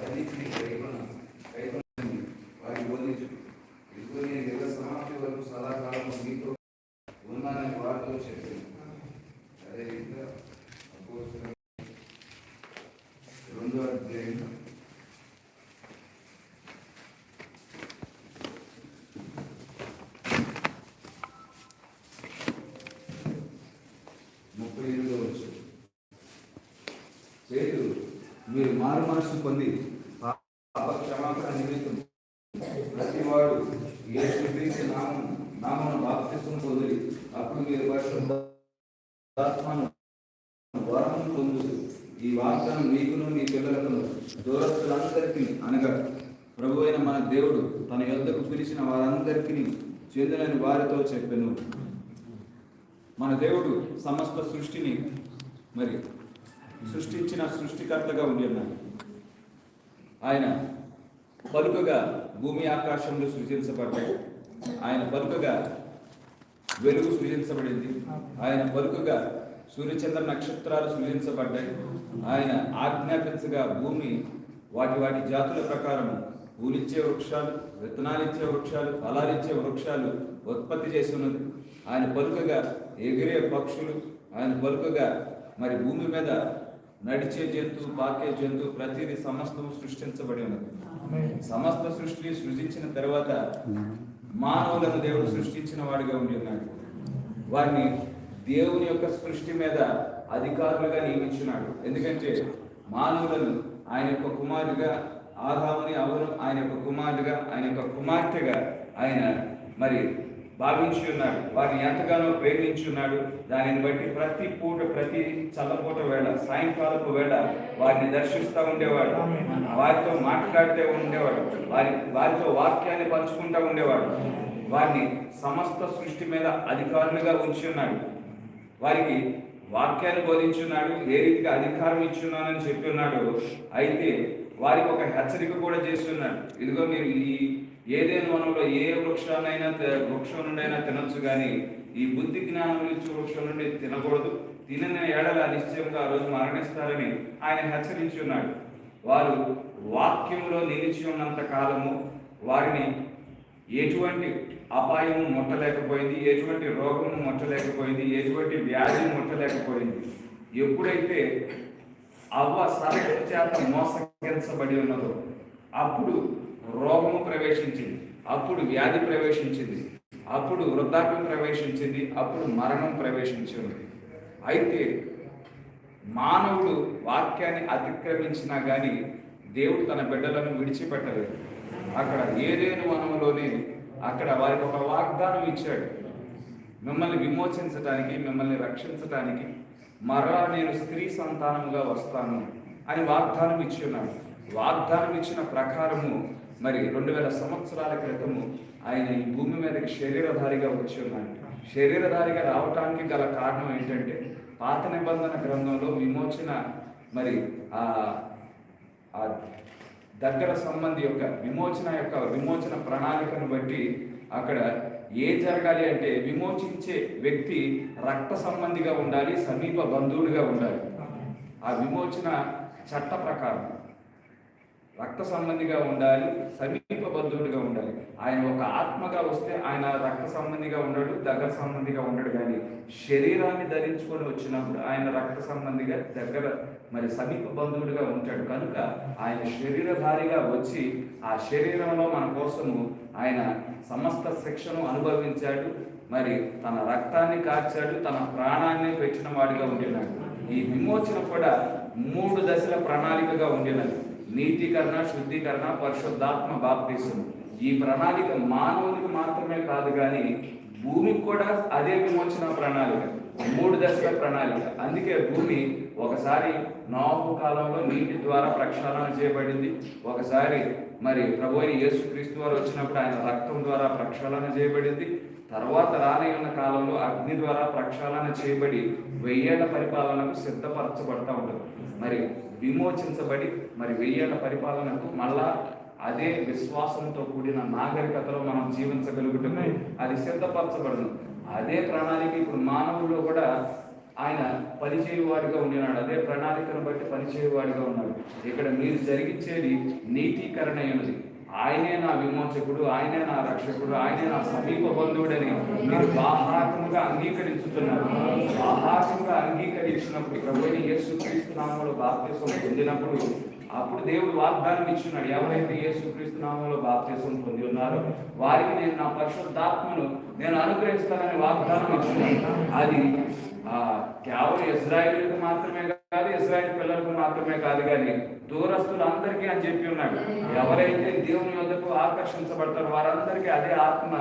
వాటన్నింటినీ కైకొన కైకొని వారికి బోధించు ఇదిగో నేను యుగ సమాప్తి వరకు సదాకాలం మీతో ఉన్నానని వారితో చెప్పాను. అదేవిధంగా రెండో అధ్యాయం. ముప్పై ఎనిమిదో వచ్చు పేరు మీరు మారు మనసు పొంది పాప క్షమాపణ నిమిత్తం ప్రతివాడు ఏ క్రీస్తు నామం నామం బాప్తిసం పొంది అప్పుడు మీరు పరిశుద్ధాత్మను వరం పొందు ఈ వాగ్దానం మీకును మీ పిల్లలకు దూరస్తులందరికీ అనగా ప్రభు అయిన మన దేవుడు తన యొద్దకు పిలిచిన వారందరికీ చెందినని వారితో చెప్పెను. మన దేవుడు సమస్త సృష్టిని మరి సృష్టించిన సృష్టికర్తగా ఉండి ఉన్నాడు ఆయన పలుకగా భూమి ఆకాశంలో సృజించబడ్డాయి. ఆయన పలుకగా వెలుగు సృజించబడింది. ఆయన పలుకగా సూర్యచంద్ర నక్షత్రాలు సృజించబడ్డాయి. ఆయన ఆజ్ఞాపించగా భూమి వాటి వాటి జాతుల ప్రకారం పూలిచ్చే వృక్షాలు విత్తనాలిచ్చే వృక్షాలు ఫలాలిచ్చే వృక్షాలు ఉత్పత్తి చేసి ఉన్నది ఆయన పలుకగా ఎగిరే పక్షులు ఆయన పలుకగా మరి భూమి మీద నడిచే జంతువు పాకే జంతువు ప్రతిదీ సమస్తము సృష్టించబడి ఉన్నది. సమస్త సృష్టిని సృజించిన తర్వాత మానవులను దేవుడు సృష్టించిన వాడిగా ఉండి ఉన్నాడు. వారిని దేవుని యొక్క సృష్టి మీద అధికారులుగా నియమించున్నాడు ఎందుకంటే మానవులను ఆయన యొక్క కుమారుడిగా ఆదాముని అవరు ఆయన యొక్క కుమారుడుగా ఆయన యొక్క కుమార్తెగా ఆయన మరి భావించి ఉన్నాడు. వారిని ఎంతగానో ప్రేమించి ఉన్నాడు. దానిని బట్టి ప్రతి పూట ప్రతి చల్లపూట వేళ సాయంకాలపు వేళ వారిని దర్శిస్తూ ఉండేవాడు. వారితో మాట్లాడుతూ ఉండేవాడు. వారి వారితో వాక్యాన్ని పంచుకుంటూ ఉండేవాడు. వారిని సమస్త సృష్టి మీద అధికారులుగా ఉంచి ఉన్నాడు. వారికి వాక్యాన్ని బోధించున్నాడు ఏ రీతిగా అధికారం ఇచ్చున్నానని చెప్పి ఉన్నాడు. అయితే వారికి ఒక హెచ్చరిక కూడా చేస్తున్నాడు. ఇదిగో మీరు ఈ ఏదైనా వనంలో ఏ వృక్షాన్నైనా వృక్షం నుండి అయినా తినొచ్చు కానీ ఈ బుద్ధి జ్ఞానం ఇచ్చే వృక్షం నుండి తినకూడదు. తినని ఏడల నిశ్చయంగా ఆ రోజు మరణిస్తారని ఆయన హెచ్చరించి ఉన్నాడు వారు వాక్యంలో నిలిచి ఉన్నంత కాలము వారిని ఎటువంటి అపాయము ముట్టలేకపోయింది ఎటువంటి రోగము ముట్టలేకపోయింది ఎటువంటి వ్యాధి ముట్టలేకపోయింది. ఎప్పుడైతే అవ్వ సరస్సు చేత మోసగించబడి ఉన్నదో. అప్పుడు రోగము ప్రవేశించింది. అప్పుడు వ్యాధి ప్రవేశించింది. అప్పుడు వృద్ధాప్యం ప్రవేశించింది. అప్పుడు మరణం ప్రవేశించింది. అయితే మానవుడు వాక్యాన్ని అతిక్రమించినా కానీ దేవుడు తన బిడ్డలను విడిచిపెట్టలేదు. అక్కడ ఏదేను వనంలోనే అక్కడ వారికి ఒక వాగ్దానం ఇచ్చాడు. మిమ్మల్ని విమోచించడానికి మిమ్మల్ని రక్షించడానికి మరలా నేను స్త్రీ సంతానంగా వస్తాను. అని వాగ్దానం ఇచ్చి ఉన్నాడు. వాగ్దానం ఇచ్చిన ప్రకారము మరి రెండు వేల సంవత్సరాల క్రితము ఆయన ఈ భూమి మీదకి శరీరధారిగా వచ్చి ఉన్నాడు. శరీరధారిగా రావటానికి గల కారణం ఏంటంటే పాత నిబంధన గ్రంథంలో విమోచన మరి ఆ దగ్గర సంబంధి యొక్క విమోచన యొక్క విమోచన ప్రణాళికను బట్టి అక్కడ ఏ జరగాలి అంటే విమోచించే వ్యక్తి రక్త సంబంధిగా ఉండాలి సమీప బంధువులుగా ఉండాలి. ఆ విమోచన చట్ట ప్రకారం రక్త సంబంధిగా ఉండాలి సమీప బంధువుడిగా ఉండాలి. ఆయన ఒక ఆత్మగా వస్తే ఆయన రక్త సంబంధిగా ఉండడు దగ్గర సంబంధిగా ఉండడు. కానీ శరీరాన్ని ధరించుకొని వచ్చినప్పుడు ఆయన రక్త సంబంధిగా దగ్గర మరి సమీప బంధువుడిగా ఉంటాడు. కనుక ఆయన శరీరధారిగా వచ్చి ఆ శరీరంలో మన కోసము ఆయన సమస్త శిక్షను అనుభవించాడు. మరి తన రక్తాన్ని కార్చాడు తన ప్రాణాన్ని పెట్టిన వాడిగా ఉండినాడు ఈ విమోచన కూడా మూడు దశల ప్రణాళికగా ఉండినది నీతికరణ శుద్ధీకరణ పరిశుద్ధాత్మ బాప్తీసం ఈ ప్రణాళిక మానవునికి మాత్రమే కాదు కానీ భూమికి కూడా అదే విమోచన ప్రణాళిక మూడు దశల ప్రణాళిక. అందుకే భూమి ఒకసారి నాపు కాలంలో నీటి ద్వారా ప్రక్షాళన చేయబడింది. ఒకసారి మరి ప్రభు అయిన యేసుక్రీస్తు వారు వచ్చినప్పుడు ఆయన రక్తం ద్వారా ప్రక్షాళన చేయబడింది. తర్వాత రానయ్యున్న కాలంలో అగ్ని ద్వారా ప్రక్షాళన చేయబడి వెయ్యేళ్ళ పరిపాలనకు సిద్ధపరచబడతా ఉండదు. మరి విమోచించబడి మరి వెయ్యేళ్ళ పరిపాలనకు మళ్ళా అదే విశ్వాసంతో కూడిన నాగరికతలో మనం జీవించగలుగుతున్నాయి అది సిద్ధపరచబడదు. అదే ప్రణాళిక ఇప్పుడు మానవుల్లో కూడా ఆయన పనిచేయువాడిగా ఉండినాడు అదే ప్రణాళికను బట్టి పనిచేయువాడిగా ఉన్నాడు. ఇక్కడ మీరు జరిగించేది నీతీకరణ అయినది. ఆయనే నా విమోచకుడు ఆయనే నా రక్షకుడు ఆయనే నా సమీప బంధువుడని మీరు బాహాటముగా అంగీకరించుతున్నారు. బాహాటముగా అంగీకరించినప్పుడు ప్రభుని యేసు క్రీస్తు నామంలో బాప్తీసం పొందినప్పుడు అప్పుడు దేవుడు వాగ్దానం ఇచ్చున్నాడు. ఎవరైతే యేసు క్రీస్తు నామంలో బాప్తీసం పొంది ఉన్నారో వారికి నేను నా పరిశుద్ధాత్మను నేను అనుగ్రహిస్తానని వాగ్దానం ఇచ్చున్నాను. అది కేవలం ఇజ్రాయేలులకు మాత్రమే కాదు ఇజ్రాయేల్ పిల్లలకు మాత్రమే కాదు కానీ దూరస్తులందరికీ అని చెప్పి ఉన్నాడు. ఎవరైతే దేవుని యొద్దకు ఆకర్షించబడతారో వారందరికీ అదే ఆత్మ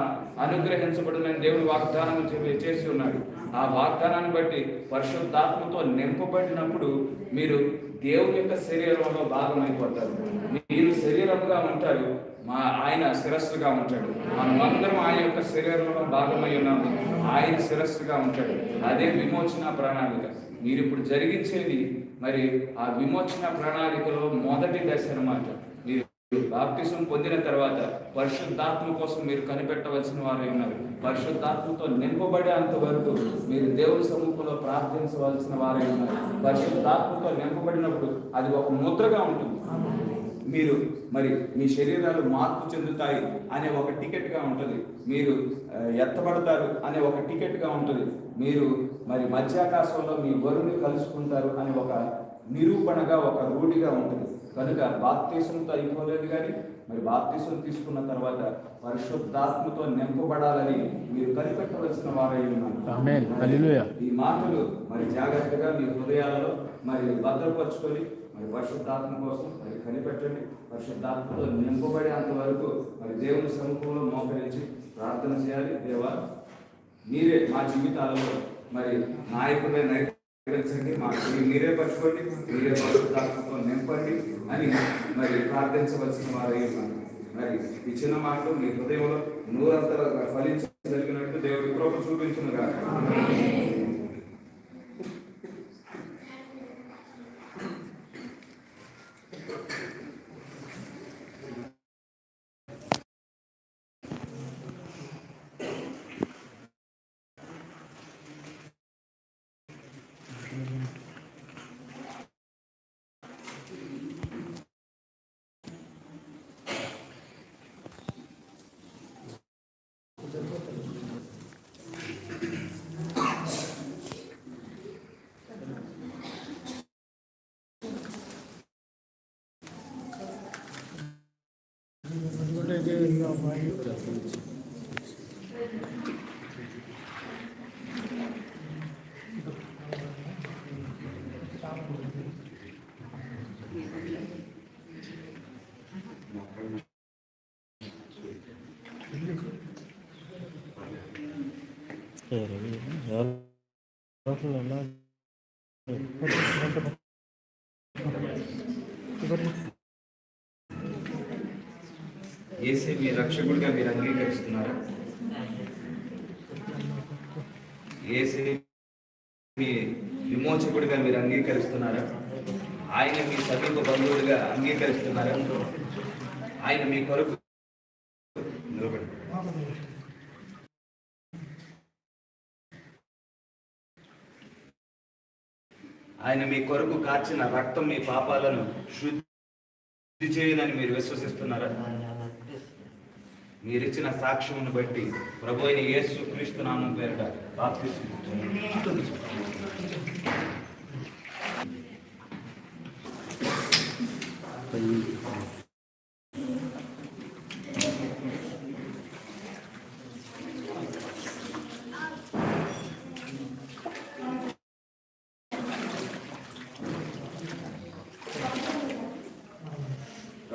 అనుగ్రహించబడునని దేవుని వాగ్దానం చేసి ఉన్నాడు. ఆ వాగ్దానాన్ని బట్టి పరిశుద్ధాత్మతో నింపబడినప్పుడు మీరు దేవుని యొక్క శరీరంలో భాగమైపోతారు మీరు శరీరంగా ఉంటారు. మా ఆయన శిరస్సుగా ఉంటాడు. మనమందరం ఆయన యొక్క శరీరంలో భాగమై ఉన్నాము. ఆయన శిరస్సుగా ఉంటాడు. అదే విమోచన ప్రణాళిక. మీరు ఇప్పుడు జరిగించేది మరి ఆ విమోచన ప్రణాళికలో మొదటి దశ అనమాట బాప్టిజం పొందిన తర్వాత పరిశుద్ధాత్మ కోసం మీరు కనిపెట్టవలసిన వారు ఉన్నారు. పరిశుద్ధాత్మతో నింపబడేంత వరకు మీరు దేవుని సముఖంలో ప్రార్థించవలసిన వారే ఉన్నారు. పరిశుద్ధాత్మతో నింపబడినప్పుడు అది ఒక ముద్రగా ఉంటుంది. మీరు మరి మీ శరీరాలు మార్పు చెందుతాయి అనే ఒక టికెట్గా ఉంటుంది. మీరు ఎత్తబడతారు అనే ఒక టికెట్గా ఉంటుంది. మీరు మరి మధ్యాకాశంలో మీ వరుని కలుసుకుంటారు అనే ఒక నిరూపణగా ఒక రూఢిగా ఉంటుంది. కనుక బాప్తీసంతో అయిపోలేదు కానీ మరి బాప్తీసం తీసుకున్న తర్వాత పరిశుద్ధాత్మతో నింపబడాలని మీరు కనిపెట్టవలసిన వారై ఉన్నారు. ఈ మాటలు మరి జాగ్రత్తగా మీ హృదయాలలో మరి భద్రపరచుకొని మరి పరిశుద్ధాత్మ కోసం మరి కనిపెట్టండి. పరిశుద్ధాత్మతో నింపబడేంత వరకు మరి దేవుని సముఖంలో మోకరించి ప్రార్థన చేయాలి. దేవా మీరే మా జీవితాలలో మరి నాయకుడే నైతించండి మా మీరే పట్టుకోండి. మీరే పరిశుద్ధాత్మతో నింపండి. అని మరి ప్రార్థించవలసిన వారై ఉన్నారు మరి ఇచ్చిన మాటలు మీ హృదయంలో నూరంతలుగా ఫలించ 여러분, 여러분, 여러분. మీ మీరు అంగీకరిస్తున్నారా? ఏసీ మీ విమోచకుడిగా మీరు అంగీకరిస్తున్నారా? ఆయన మీ సమీప బంధువుడిగా అంగీకరిస్తున్నారా? ఆయన మీ కొరకు ఆయన మీ కొరకు కార్చిన రక్తం మీ పాపాలను శుద్ధి చేయనని మీరు విశ్వసిస్తున్నారా? మీరిచ్చిన సాక్ష్యమును బట్టి ప్రభు అయిన యేసు క్రీస్తు నామం పేరిట బాప్తిస్మం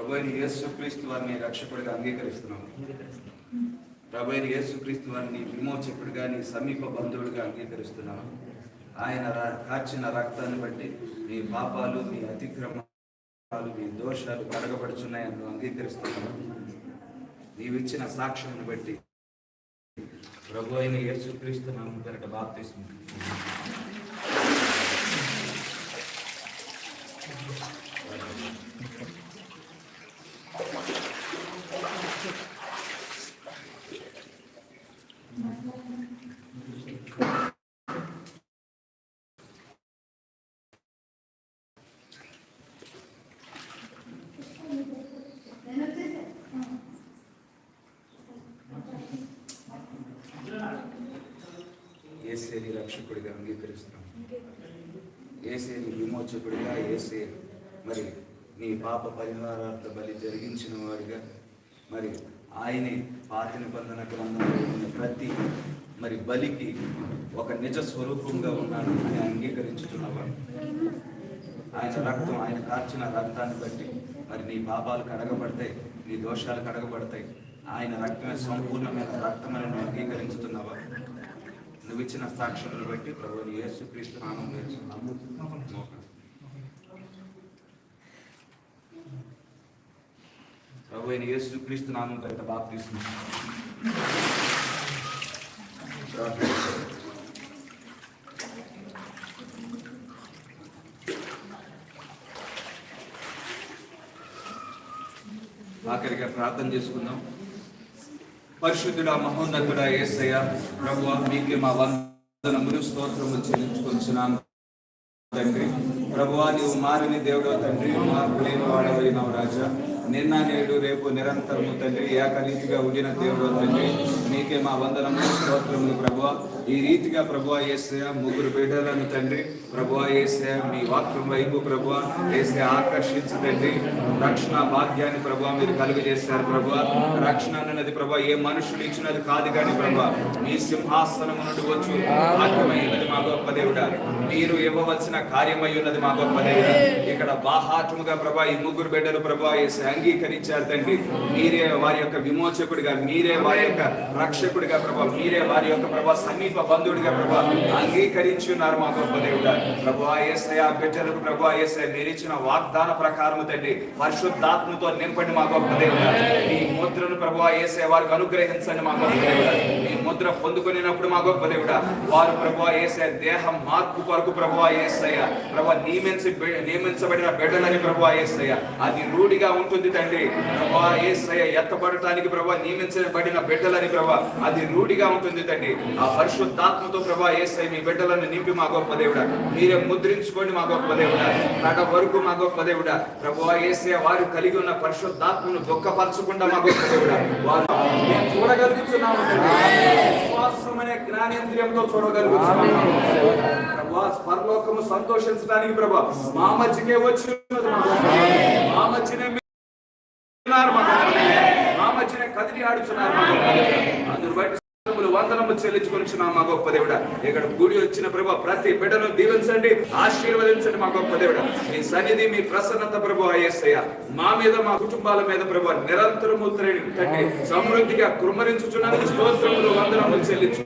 ప్రభు అయిన యేసు క్రీస్తు వారిని రక్షకుడిగా అంగీకరిస్తున్నాము. ప్రభు అయిన యేసు క్రీస్తు వారిని విమోచకుడిగా నీ సమీప బంధువుడిగా అంగీకరిస్తున్నాము. ఆయన కార్చిన రక్తాన్ని బట్టి మీ పాపాలు మీ అతిక్రమాలు మీ దోషాలు కడగబడుచున్నాయని నువ్వు అంగీకరిస్తున్నాము. నీవిచ్చిన సాక్ష్యాన్ని బట్టి ప్రభు అయిన యేసు క్రీస్తు నామం పేరట బాప్తిస్మం ఏసేని రక్షకుడిగా అంగీకరిస్తున్నాం. ఏసే నీ విమోచకుడిగా ఏసే మరి నీ పాప పరిహారార్థ బలి జరిగించిన వాడిగా మరి ఆయనే పాత నిబంధన గ్రంథంలో ఉన్న ప్రతి మరి బలికి ఒక నిజ స్వరూపంగా ఉన్నాడు అని అంగీకరించుతున్నవాడు ఆయన రక్తం ఆయన కార్చిన రక్తాన్ని బట్టి మరి నీ పాపాలు కడగబడతాయి నీ దోషాలు కడగబడతాయి. ఆయన రక్తమే సంపూర్ణమైన రక్తమని అని అంగీకరించుతున్నావా? నువ్వు ఇచ్చిన సాక్షులను బట్టి ప్రభు యేసు క్రీస్తు నామం వేస్తున్నాము ప్రభు అయిన యేసు క్రీస్తు నామం బయట బాగా తీసుకున్నాం ఆఖరిగా ప్రార్థన చేసుకుందాం. పరిశుద్ధుడా మహోన్నతుడా ఏసయ్య ప్రభు మీకే మా వందనములు స్తోత్రము చెల్లించుకొచ్చున్నాను తండ్రి. ప్రభువా నీవు మారిని దేవుడో తండ్రి మార్పు లేని వాడవైనవు రాజా. నిన్న నేడు రేపు నిరంతరము తండ్రి ఏకరీతిగా ఉండిన దేవుడో తండ్రి. నీకే మా వందనములు స్తోత్రములు ప్రభువ ఈ రీతిగా ప్రభువా ఏసయ ముగ్గురు బిడ్డలను తండ్రి ప్రభు ఏసయ మీ వాక్యం వైపు ప్రభువా ఏసే ఆకర్షించి రక్షణ భాగ్యాన్ని ప్రభు మీరు కలుగు చేశారు ప్రభువా రక్షణ అన్నది ప్రభు ఏ మనుషులు ఇచ్చినది కాదు కానీ ప్రభు మీ సింహాసనం నుండి వచ్చు భాగ్యమైనది మా గొప్ప దేవుడ. మీరు ఇవ్వవలసిన కార్యమై ఉన్నది మా గొప్ప దేవుడ. ఇక్కడ బాహాటముగా ప్రభా ఈ ముగ్గురు బిడ్డలు ప్రభా ఏసే అంగీకరించారు తండ్రి. మీరే వారి యొక్క విమోచకుడిగా మీరే వారి యొక్క రక్షకుడిగా ప్రభా మీరే వారి యొక్క ప్రభా సమీప బంధువుడిగా ప్రభా అంగీకరించి ఉన్నారు మా గొప్ప దేవుడా. ప్రభా ఏసయ బిడ్డలకు ప్రభు ఏసయ నిలిచిన వాగ్దాన ప్రకారము తండ్రి పరిశుద్ధాత్మతో నింపండి మా గొప్ప దేవుడు. నీ ముద్రను ప్రభు ఏసయ వారికి అనుగ్రహించండి మా గొప్ప దేవుడా. ముద్ర పొందుకునేటప్పుడు మా గొప్ప దేవుడా వారు ప్రభు ఏసయ దేహం మార్పు కొరకు ప్రభు ఏసయ ప్రభా నియమించి నియమించబడిన బిడ్డలని ప్రభు ఏసయ అది రూఢిగా ఉంటుంది తండ్రి. ప్రభు ఏసయ ఎత్తబడటానికి ప్రభా నియమించబడిన బిడ్డలని ప్రభు అది రూఢిగా ఉంటుంది తండ్రి. ఆ పరిశుద్ధాత్మతో ప్రభా ఏసై మీ బిడ్డలను నింపి మా గొప్ప దేవుడా. మీరే ముద్రించుకోండి మా గొప్ప దేవుడా. నట వరకు మా గొప్ప దేవుడా. ప్రభు ఏసయ వారు కలిగి ఉన్న పరిశుద్ధాత్మను దుఃఖపరచకుండా మా గొప్ప దేవుడా. వారు మేము చూడగలుగుతున్నాము తండ్రి. జ్ఞానేంద్రియంతో చూడగలుగుతున్నాము ప్రభా పరలోకము సంతోషించడానికి ప్రభా మా మధ్యకే వచ్చి మా మధ్యనే మా మా మధ్యనే కదిలి ఆడుచున్నారు వందనము చెల్లించుకొని మా గొప్ప దేవుడ. ఇక్కడ గుడి వచ్చిన ప్రభు ప్రతి బిడ్డను దీవించండి ఆశీర్వదించండి మా గొప్ప దేవుడ. మీ సన్నిధి మీ ప్రసన్నత ప్రభు అయ్యేసయ్య మా మీద మా కుటుంబాల మీద ప్రభు నిరంతరము తండ్రి సమృద్ధిగా కుమరించుచున్నందుకు స్తోత్రములు వందనము చెల్లించు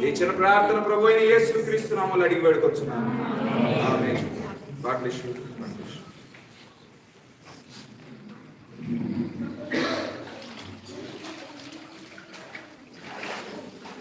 ఈ చిన్న ప్రార్థన ప్రభు అయిన యేసు క్రీస్తు నామలు అడిగి వేడుకొచ్చున్నాను